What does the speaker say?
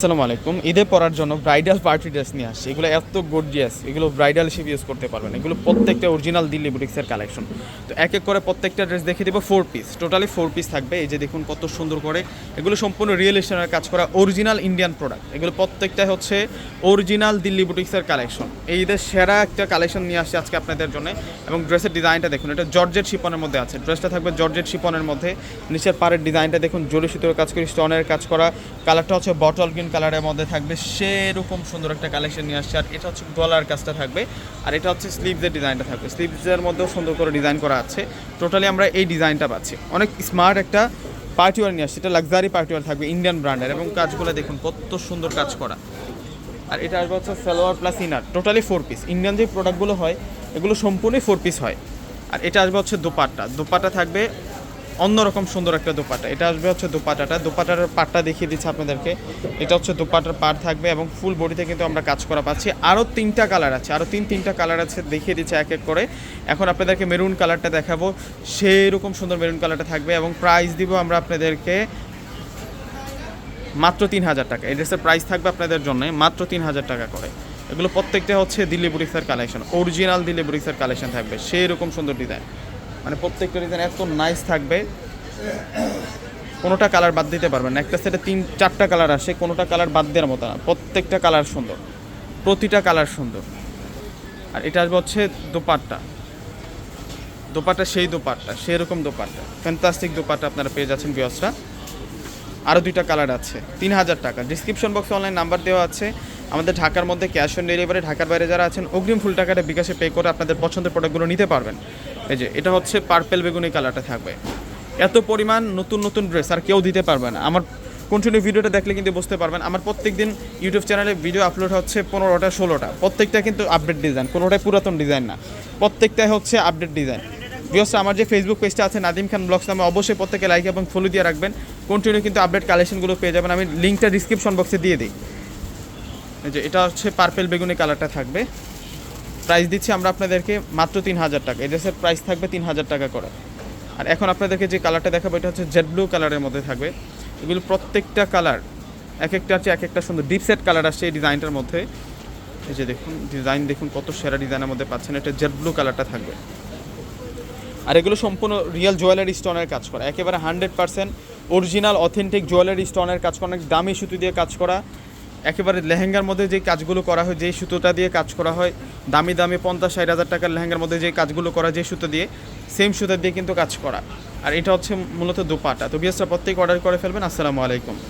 আসসালামু আলাইকুম। ঈদে পরার জন্য ব্রাইডাল পার্টি ড্রেস নিয়ে আসছে। এগুলো এত গর্জিয়াস এগুলো ব্রাইডাল হিসেবে ইউজ করতে পারবেন। এগুলো প্রত্যেকটা অরিজিনাল দিল্লি বুটিক্সের কালেকশন তো এক এক করে প্রত্যেকটা ড্রেস দেখে দেবো four piece totally four piece থাকবে। এই যে দেখুন কত সুন্দর করে এগুলো সম্পূর্ণ রিয়েল স্টেনের কাজ করা অরিজিনাল ইন্ডিয়ান প্রোডাক্ট এগুলো প্রত্যেকটা হচ্ছে অরিজিনাল দিল্লি বুটিক্সের কালেকশন এই ঈদের সেরা একটা কালেকশন নিয়ে আসছে আজকে আপনাদের জন্য। এবং ড্রেসের ডিজাইনটা দেখুন, এটা জর্জেট শিপনের মধ্যে আছে। ড্রেসটা থাকবে জর্জেট শিপনের মধ্যে। নিচের পাড়ের ডিজাইনটা দেখুন জরি সুতোর কাজ করি স্টোনের কাজ করা। কালারটা হচ্ছে বটল গ্রিন কালারের মধ্যে থাকবে সেরকম সুন্দর একটা কালেকশন নিয়ে আসছে। আর এটা হচ্ছে গলার কাজটা থাকবে। আর এটা হচ্ছে স্লিভসের ডিজাইনটা থাকবে। স্লিভসের মধ্যেও সুন্দর করে ডিজাইন করা আছে। টোটালি আমরা এই ডিজাইনটা পাচ্ছি। অনেক স্মার্ট একটা পার্টিওয়ার নিয়ে আসছে। এটা লাক্সারি পার্টিওয়ার থাকবে ইন্ডিয়ান ব্র্যান্ডের এবং কাজগুলো দেখুন, কত সুন্দর কাজ করা। আর এটা আসবে হচ্ছে salwar plus inner totally four piece Indian যে প্রোডাক্টগুলো হয়, এগুলো সম্পূর্ণই ফোর পিস হয়। আর এটা আসবে হচ্ছে দোপাট্টা। দোপাট্টা থাকবে অন্যরকম সুন্দর একটা দোপাট্টা এটা আসবে হচ্ছে দোপাট্টাটা দোপাট্টার পাটটা দেখিয়ে দিচ্ছি আপনাদেরকে। এটা হচ্ছে দোপাট্টার পাট থাকবে এবং ফুল বডিতে কিন্তু আমরা কাজ করা পাচ্ছি। আরও তিনটা কালার আছে। আরও তিন, তিনটা কালার আছে দেখিয়ে দিচ্ছে এক এক করে। এখন আপনাদেরকে মেরুন কালারটা দেখাবো। সেই রকম সুন্দর মেরুন কালারটা থাকবে এবং প্রাইস দিব আমরা আপনাদেরকে মাত্র তিন হাজার টাকা। এই ড্রেসের প্রাইস থাকবে আপনাদের জন্য মাত্র তিন হাজার টাকা করে। এগুলো প্রত্যেকটা হচ্ছে দিল্লি বুটিক্সের কালেকশন অরিজিনাল দিল্লি বুটিক্সের কালেকশন থাকবে। সেই রকম সুন্দর ডিজাইন মানে প্রত্যেকটা ডিজাইন এত নাইস থাকবে। কোনোটা কালার বাদ দিতে পারবেন একটা সেটে তিন, চারটা কালার আসে, কোনোটা কালার বাদ দেওয়ার মতো না। প্রত্যেকটা কালার সুন্দর। প্রতিটা কালার সুন্দর। আর এটা আসবে হচ্ছে দোপাট্টা। দোপাট্টা সেই দোপাট্টা সেই রকম দোপাট্টা। ফ্যান্টাস্টিক দোপাট্টা আপনারা পেয়ে যাচ্ছেন বিয়সরা আরও দুইটা কালার আছে। তিন হাজার টাকা। ডিসক্রিপশন বক্সে অনলাইন নাম্বার দেওয়া আছে। আমাদের ঢাকার মধ্যে ক্যাশ অন ডেলিভারি ঢাকার বাইরে যারা আছেন, অগ্রিম ফুল টাকাটা বিকাশে পে করে আপনাদের পছন্দের প্রোডাক্টগুলো নিতে পারবেন। এই যে, এটা হচ্ছে পার্পেল বেগুনি কালারটা থাকবে। এত পরিমাণ নতুন নতুন ড্রেস আর কেউ দিতে পারবে না। আমার কন্টিনিউ ভিডিওটা দেখলে কিন্তু বুঝতে পারবেন, আমার প্রত্যেক দিন ইউটিউব চ্যানেলে ভিডিও আপলোড হচ্ছে পনেরোটা, ষোলোটা। প্রত্যেকটা কিন্তু আপডেট ডিজাইন কোনোটাই পুরাতন ডিজাইন না। প্রত্যেকটাই হচ্ছে আপডেট ডিজাইন বিকজ আমার যে ফেসবুক পেজটা আছে নাদিম খান ব্লগস নামে, অবশ্যই প্রত্যেকে লাইক এবং ফলো দিয়ে রাখবেন। কন্টিনিউ কিন্তু আপডেট কালেকশনগুলো পেয়ে যাবেন। আমি লিঙ্কটা ডিসক্রিপশন বক্সে দিয়ে দিই। যে, এটা হচ্ছে পার্পেল বেগুনি কালারটা থাকবে। প্রাইস দিচ্ছি আমরা আপনাদেরকে মাত্র তিন হাজার টাকা। এই ড্রেসের প্রাইস থাকবে তিন হাজার টাকা করে। আর এখন আপনাদেরকে যে কালারটা দেখাবো, এটা হচ্ছে জেড ব্লু কালারের মধ্যে থাকবে। এগুলো প্রত্যেকটা কালার এক একটা হচ্ছে এক একটা সুন্দর ডিপ সেট কালার আসছে এই ডিজাইনটার মধ্যে। এই যে দেখুন ডিজাইন দেখুন কত সেরা ডিজাইনের মধ্যে পাচ্ছেন, এটা জেড ব্লু কালারটা থাকবে। আর এগুলো সম্পূর্ণ রিয়েল জুয়েলারি স্টোনের কাজ করা। একেবারে hundred percent original authentic jewellery স্টোনের কাজ করা অনেক দামি সুতো দিয়ে কাজ করা। একেবারে লেহেঙ্গার মধ্যে যে কাজগুলো করা হয় যেই সুতোটা দিয়ে কাজ করা হয়, দামি দামি পঞ্চাশ ষাট হাজার টাকার লেহেঙ্গার মধ্যে যে কাজগুলো করা যে সুতো দিয়ে সেম সুতো দিয়ে কিন্তু কাজ করা। আর এটা হচ্ছে মূলত দুপাটা। তো বিএসটা প্রত্যেক অর্ডার করে ফেলবেন। আসসালামু আলাইকুম।